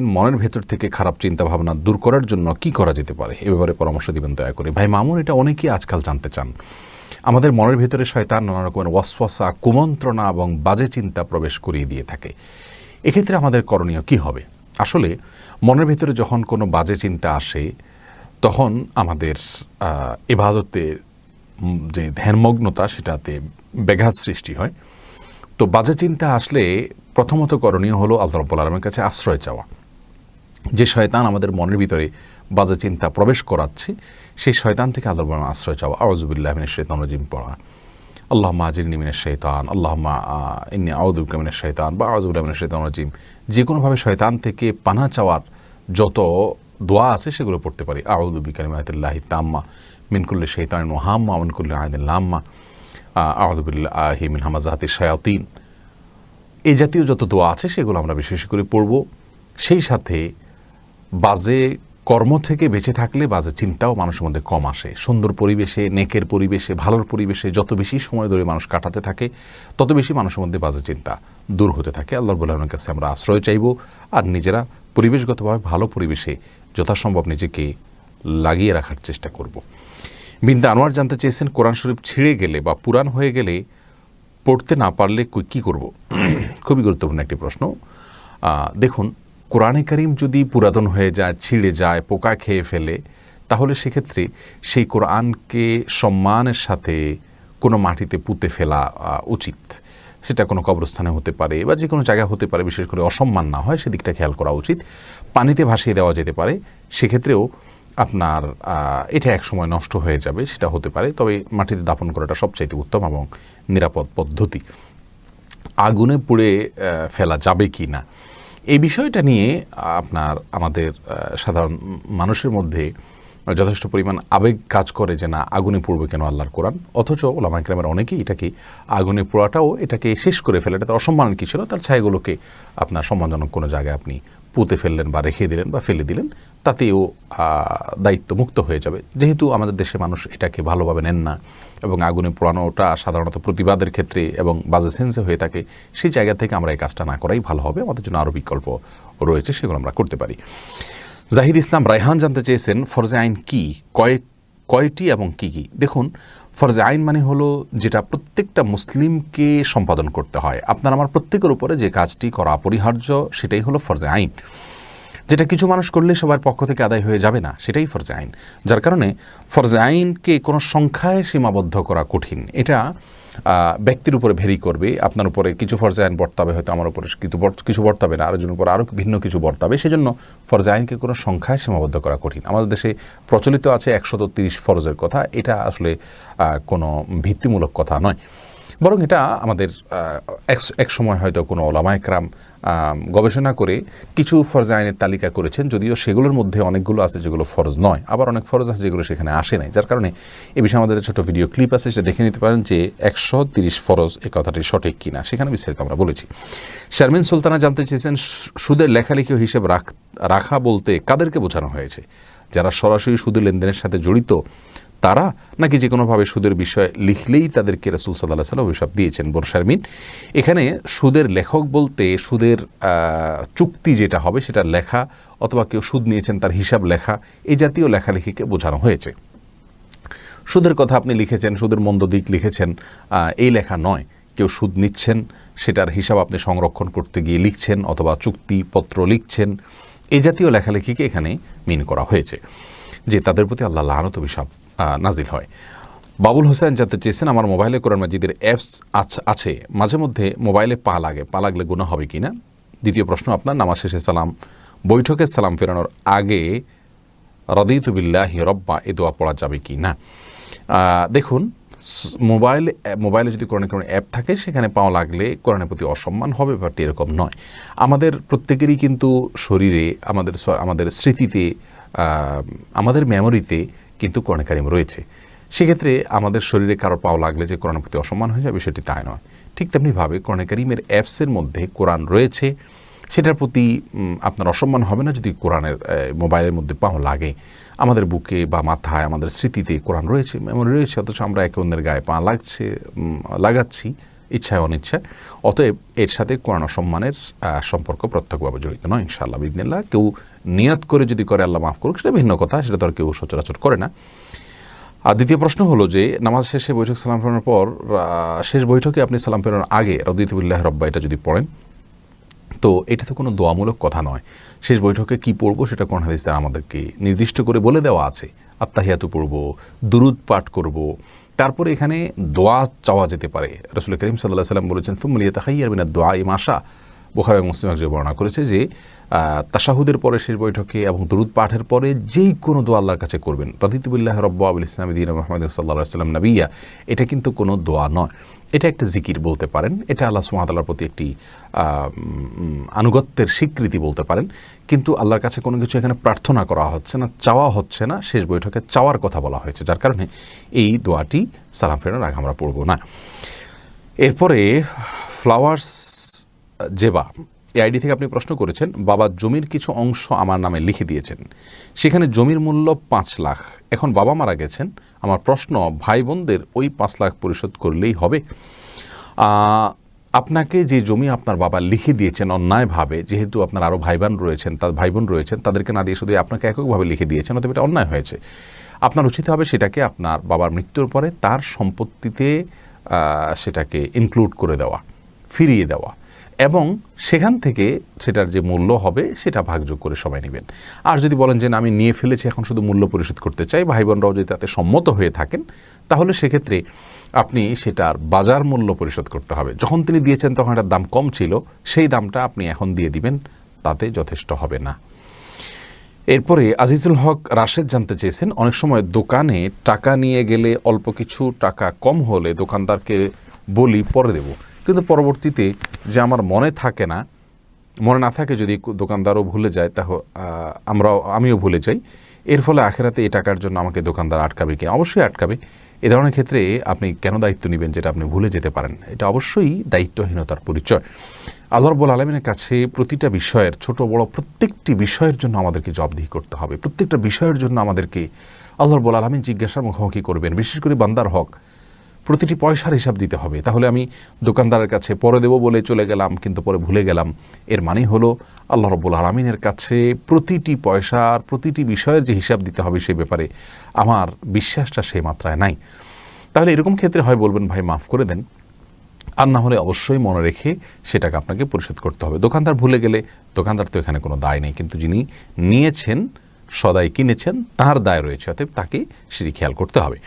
মনের ভেতর থেকে খারাপ চিন্তা ভাবনা দূর করার জন্য কি করা যেতে পারে? এ ব্যাপারে পরামর্শ দিবেন দয়া করে। ভাই মামুন এটা অনেকেই আজকাল জানতে চান। আমাদের মনের ভেতরে শয়তান নানা রকমের ওয়াসওয়াসা কুমন্ত্রণা এবং বাজে চিন্তা প্রবেশ করিয়ে দিয়ে থাকে। এক্ষেত্রে আমাদের করণীয় কি হবে? আসলে মনের ভেতরে যখন কোনো বাজে চিন্তা আসে তখন আমাদের উম, যে ধ্যানমগ্নতা সেটাতে ব্যাঘাত সৃষ্টি হয়। তো বাজে চিন্তা আসলে প্রথমত করণীয় হলো আল্লাহ রব্বুল আলমের কাছে আশ্রয় চাওয়া। যে শয়তান আমাদের মনের ভিতরে বাজে চিন্তা প্রবেশ করাচ্ছে, সেই শয়তান থেকে রব্বুল আশ্রয় চাওয়া। আউজুবিল্লাহ মিনের শৈতান রাজিম, পড়া। আল্লাহ আজির নিমিনের শৈতান আল্লাহ ইন্নি আউদুবিকা মিনের শৈতান বা আউজুবিল্লাহ মিনের শৈতান রাজিম। যে কোনোভাবে শয়তান থেকে পানা চাওয়ার যত দোয়া আছে সেগুলো পড়তে পারি। আউদুবিকা মিনাতুল্লাহি তাম্মা মিনকুল্লি শৈতান মোহাম্মা মিনকুল্লি আয়দুল্লাম্মা আউদুবিল্লাহি মিন হামাজাহাতি শায়াতিন। এই জাতীয় যত দোয়া আছে সেগুলো আমরা বিশেষ করে পড়ব। সেই সাথে বাজে কর্ম থেকে বেঁচে থাকলে বাজে চিন্তাও মানুষের মধ্যে কম আসে। সুন্দর পরিবেশে, নেকের পরিবেশে, ভালোর পরিবেশে যত বেশি সময় ধরে মানুষ কাটাতে থাকে, তত বেশি মানুষের মধ্যে বাজে চিন্তা দূর হতে থাকে। আল্লাহ বলার কাছে আমরা আশ্রয় চাইব আর নিজেরা পরিবেশগতভাবে ভালো পরিবেশে যথাসম্ভব নিজেকে লাগিয়ে রাখার চেষ্টা করব। বিন্দা আনোয়ার জানতে চেয়েছেন, কোরআন শরীফ ছিঁড়ে গেলে বা পুরাণ হয়ে গেলে পড়তে না পারলে কী করব? খুবই গুরুত্বপূর্ণ একটি প্রশ্ন। দেখুন কোরআনে করিম যদি পুরাতন হয়ে যায়, ছিঁড়ে যায়, পোকা খেয়ে ফেলে, তাহলে সেক্ষেত্রে সেই কোরআনকে সম্মানের সাথে কোনো মাটিতে পুঁতে ফেলা উচিত। সেটা কোনো কবরস্থানে হতে পারে বা যে কোনো জায়গায় হতে পারে, বিশেষ করে অসম্মান না হয়, সেদিকটা খেয়াল করা উচিত। পানিতে ভাসিয়ে দেওয়া যেতে পারে, সেক্ষেত্রেও আপনার এটা এক সময় নষ্ট হয়ে যাবে, সেটা হতে পারে। তবে মাটিতে দাপন করাটা সবচাইতে উত্তম এবং নিরাপদ পদ্ধতি। আগুনে পুড়ে ফেলা যাবে কি না? এই বিষয়টা নিয়ে আপনার, আমাদের সাধারণ মানুষের মধ্যে যথেষ্ট পরিমাণ আবেগ কাজ করে যে না, আগুনে পড়বে কেন আল্লাহর কোরআন? অথচ ওলামা ইকরামের অনেকেই এটাকে আগুনে পোড়াটাও এটাকে শেষ করে ফেলে। এটা এটাতে অসম্মান কি ছিল? তার ছায়াগুলোকে আপনার সম্মানজনক কোনো জায়গায় আপনি পুঁতে ফেললেন বা রেখে দিলেন বা ফেলে দিলেন, তাতেও দায়িত্ব মুক্ত হয়ে যাবে। যেহেতু আমাদের দেশে মানুষ এটাকে ভালোভাবে নেন না এবং আগুনে পোড়ানোটা সাধারণত প্রতিবাদের ক্ষেত্রে এবং বাজে সেন্সে হয়ে থাকে, সেই জায়গা থেকে আমরা এই কাজটা না করাই ভালো হবে। আমাদের জন্য আরও বিকল্প রয়েছে, সেগুলো আমরা করতে পারি। জাহির ইসলাম রায়হান জানতে চেয়েছেন, ফরজে আইন কি? কয়েক কয়টি এবং কি কি? দেখুন, ফরজে আইন মানে হলো যেটা প্রত্যেকটা মুসলিমকে সম্পাদন করতে হয়। আপনার আমার প্রত্যেকের উপরে যে কাজটি করা অপরিহার্য, সেটাই হলো ফরজে আইন। যেটা কিছু মানুষ করলে সবার পক্ষ থেকে আদায় হয়ে যাবে না, সেটাই ফরজে আইন। যার কারণে ফরজে আইনকে কোনো সংখ্যায় সীমাবদ্ধ করা কঠিন। এটা ব্যক্তির উপরে ভেরি করবে, আপনার উপরে কিছু ফরজে আইন বর্তাবে, হয়তো আমার উপরে কিছু কিছু বর্তাবে না আরেকজন উপর আরও ভিন্ন কিছু বর্তাবে, সেজন্য ফরজে আইনকে কোনো সংখ্যায় সীমাবদ্ধ করা কঠিন। আমাদের দেশে প্রচলিত আছে একশত তিরিশ ফরজের কথা, এটা আসলে কোনো ভিত্তিমূলক কথা নয়। বরং এটা আমাদের এক- সময় হয়তো কোনো ওলামায়করাম গবেষণা করে কিছু ফরজ আইনের তালিকা করেছেন, যদিও সেগুলোর মধ্যে অনেকগুলো আছে যেগুলো ফরজ নয়। আবার অনেক ফরজ আছে যেগুলো সেখানে আসে নাই। যার কারণে এ বিষয়ে আমাদের ছোট ভিডিও ক্লিপ আছে, সেটা দেখে নিতে পারেন যে একশো তিরিশ ফরজ এ কথাটি সঠিক কিনা। সেখানে বিস্তারিত আমরা বলেছি। শারমিন সুলতানা জানতে চেয়েছেন, সুদের লেখালেখি হিসেব রাখা বলতে কাদেরকে বোঝানো হয়েছে? যারা সরাসরি সুদের লেনদেনের সাথে জড়িত তারা নাকি যে কোনোভাবে সুদের বিষয়ে লিখলেই তাদেরকে রসুল সাল্লাহ সাল্লাম অভিশাপ দিয়েছেন বোন শারমিন এখানে সুদের লেখক বলতে সুদের চুক্তি যেটা হবে সেটা লেখা অথবা কেউ সুদ নিয়েছেন তার হিসাব লেখা এই জাতীয় লেখালেখিকে বোঝানো হয়েছে। সুদের কথা আপনি লিখেছেন, সুদের মন্দ দিক লিখেছেন এই লেখা নয়। কেউ সুদ নিচ্ছেন, সেটার হিসাব আপনি সংরক্ষণ করতে গিয়ে লিখছেন অথবা চুক্তিপত্র লিখছেন এই জাতীয় লেখালেখিকে এখানে মিন করা হয়েছে। যে তাদের প্রতি আল্লাহ লানত অভিশাপ নাজিল হয়। বাবুল হোসেন জানতে চেয়েছেন আমার মোবাইলে কোরআন মাজিদের অ্যাপস আছে মাঝে মধ্যে মোবাইলে পা লাগে, পা লাগলে গুণা হবে কি না? দ্বিতীয় প্রশ্ন আপনার, নামাজ শেষে সালাম, বৈঠকে সালাম ফেরানোর আগে রদিতুবিল্লাহি রব্বা, এ দোয়া পড়া যাবে কি না? দেখুন মোবাইল, মোবাইলে যদি কোরআন কোনো অ্যাপ থাকে, সেখানে পাওয়া লাগলে কোরআনের প্রতি অসম্মান হবে, ব্যাপারটি এরকম নয়। আমাদের প্রত্যেকেরই কিন্তু শরীরে, আমাদের আমাদের স্মৃতিতে আমাদের মেমোরিতে কিন্তু কোরআন কারিম রয়েছে। সেক্ষেত্রে আমাদের শরীরে কারও পাওয়া লাগলে যে কোরআনের প্রতি অসম্মান হয়ে যাবে সেটি তাই নয়। ঠিক তেমনিভাবে কোরআন কারিমের অ্যাপসের মধ্যে কোরআন রয়েছে। সেটার প্রতি আপনার অসম্মান হবে না যদি কোরআনের মোবাইলের মধ্যে পাও লাগে। আমাদের বুকে বা মাথায়, আমাদের স্মৃতিতে কোরআন রয়েছে মেমোরি রয়েছে, অথচ আমরা একে অন্যের গায়ে পা লাগছে লাগাচ্ছি, ইচ্ছায় অনিচ্ছায়। অতএব এর সাথে কোরআন সম্মানের সম্পর্ক প্রত্যক্ষভাবে জড়িত নয়, ইনশাআল্লাহ বিদিনিল্লাহ কেউ নিয়ত করে যদি করে আল্লাহ মাফ করুক, সেটা ভিন্ন কথা, সেটা তো আর কেউ সচরাচর করে না। আর দ্বিতীয় প্রশ্ন হলো যে, নামাজ শেষে বৈঠক সালাম ফেরানোর পর শেষ বৈঠকে আপনি সালাম ফেরানোর আগে রদিতুল্লাহ রব্বা, এটা যদি পড়েন, তো এটা তো কোনো দোয়ামূলক কথা নয়। শেষ বৈঠকে কি পড়ব সেটা কোন হাদিস দ্বারা আমাদেরকে নির্দিষ্ট করে বলে দেওয়া আছে। আত্মাহিয়াতু পড়ব, দুরুদ পাঠ করব, তারপরে এখানে দোয়া চাওয়া যেতে পারে। রসুল করিম সাল্লাহ সাল্লাম বলেছেন তুমলিয়া তাহাইয়ার বিনা দোয়া ইম আশা বোখারা মুসলিম যে বর্ণনা করেছে যে তাসাহুদের পরে শেষ বৈঠকে এবং দুরুদ পাঠের পরে যেই কোনো দোয়া আল্লাহর কাছে করবেন। রদিতুবিল্লাহ রব্বা আবুল ইসলাম দিন মোহাম্মদ সাল্লাহ সাল্লাম নবিয়া, এটা কিন্তু কোনো দোয়া নয়। এটা একটা জিকির বলতে পারেন। এটা আল্লাহ সুমাতাল্লার প্রতি একটি আনুগত্যের স্বীকৃতি বলতে পারেন। কিন্তু আল্লাহর কাছে কোনো কিছু এখানে প্রার্থনা করা হচ্ছে না, চাওয়া হচ্ছে না, শেষ বৈঠকে চাওয়ার কথা বলা হয়েছে, যার কারণে এই দোয়াটি সালাম ফেরানোর আগে আমরা পড়ব না। এরপরে, ফ্লাওয়ার্স জেবা এই আইডি থেকে আপনি প্রশ্ন করেছেন, বাবা জমির কিছু অংশ আমার নামে লিখে দিয়েছেন। সেখানে জমির মূল্য পাঁচ লাখ। এখন বাবা মারা গেছেন। আমার প্রশ্ন ভাই বোনদের ওই পাঁচ লাখ পরিশোধ করলেই হবে? আপনাকে যে জমি আপনার বাবা লিখে দিয়েছেন অন্যায়ভাবে, যেহেতু আপনার আরও ভাই বোন রয়েছেন, তার ভাই বোন রয়েছেন, তাদেরকে না দিয়ে শুধু আপনাকে এককভাবে লিখে দিয়েছেন, অতএব এটা অন্যায় হয়েছে। আপনার উচিত হবে সেটাকে আপনার বাবার মৃত্যুর পরে তার সম্পত্তিতে সেটাকে ইনক্লুড করে দেওয়া, ফিরিয়ে দেওয়া। এবং সেখান থেকে সেটার যে মূল্য হবে, সেটা ভাগযোগ করে সবাই নেবেন। আর যদি বলেন যে আমি নিয়ে ফেলেছি, এখন শুধু মূল্য পরিশোধ করতে চাই ভাই বোনরাও যদি তাতে সম্মত হয়ে থাকেন, তাহলে সেক্ষেত্রে আপনি সেটার বাজার মূল্য পরিশোধ করতে হবে। যখন তিনি দিয়েছেন, তখন এটার দাম কম ছিল, সেই দামটা আপনি এখন দিয়ে দিবেন, তাতে যথেষ্ট হবে না। এরপরে আজিজুল হক রাশেদ জানতে চেয়েছেন, অনেক সময় দোকানে টাকা নিয়ে গেলে অল্প কিছু টাকা কম হলে দোকানদারকে বলি পরে দেব। কিন্তু পরবর্তীতে যে আমার মনে থাকে না, মনে না থাকে যদি দোকানদারও ভুলে যায় তাহলে আমরাও, আমিও ভুলে যাই। এর ফলে আখেরাতে এই টাকার জন্য আমাকে দোকানদার আটকাবে কি? অবশ্যই আটকাবে। এ ধরনের ক্ষেত্রে আপনি কেন দায়িত্ব নেবেন যেটা আপনি ভুলে যেতে পারেন? এটা অবশ্যই দায়িত্বহীনতার পরিচয়। আল্লাহ রব্বুল আলমিনের কাছে প্রতিটা বিষয়ের, ছোট, বড় প্রত্যেকটি বিষয়ের জন্য আমাদেরকে জবাবদিহি করতে হবে। প্রত্যেকটা বিষয়ের জন্য আমাদেরকে আল্লাহ রব্বুল আলমিন জিজ্ঞাসার মুখোমুখি করবেন। বিশেষ করে বান্দার হক। প্রতিটি পয়সার হিসাব দিতে হবে। তাহলে আমি দোকানদারের কাছে পরে দেবো বলে চলে গেলাম, কিন্তু পরে ভুলে গেলাম। এর মানে হলো আল্লাহ রব্বুল আলমিনের কাছে প্রতিটি পয়সার, প্রতিটি বিষয়ের যে হিসাব দিতে হবে সে ব্যাপারে আমার বিশ্বাসটা সেই মাত্রায় নাই। তাহলে এরকম ক্ষেত্রে হয়, বলবেন, ভাই, মাফ করে দেন। আর না হলে অবশ্যই মনে রেখে সেটাকে আপনাকে পরিশোধ করতে হবে। দোকানদার ভুলে গেলে, দোকানদার তো এখানে কোনো দায় নেই, কিন্তু যিনি নিয়েছেন, সদাই কিনেছেন, তার দায় রয়েছে, অতএব তাকে সেটি খেয়াল করতে হবে।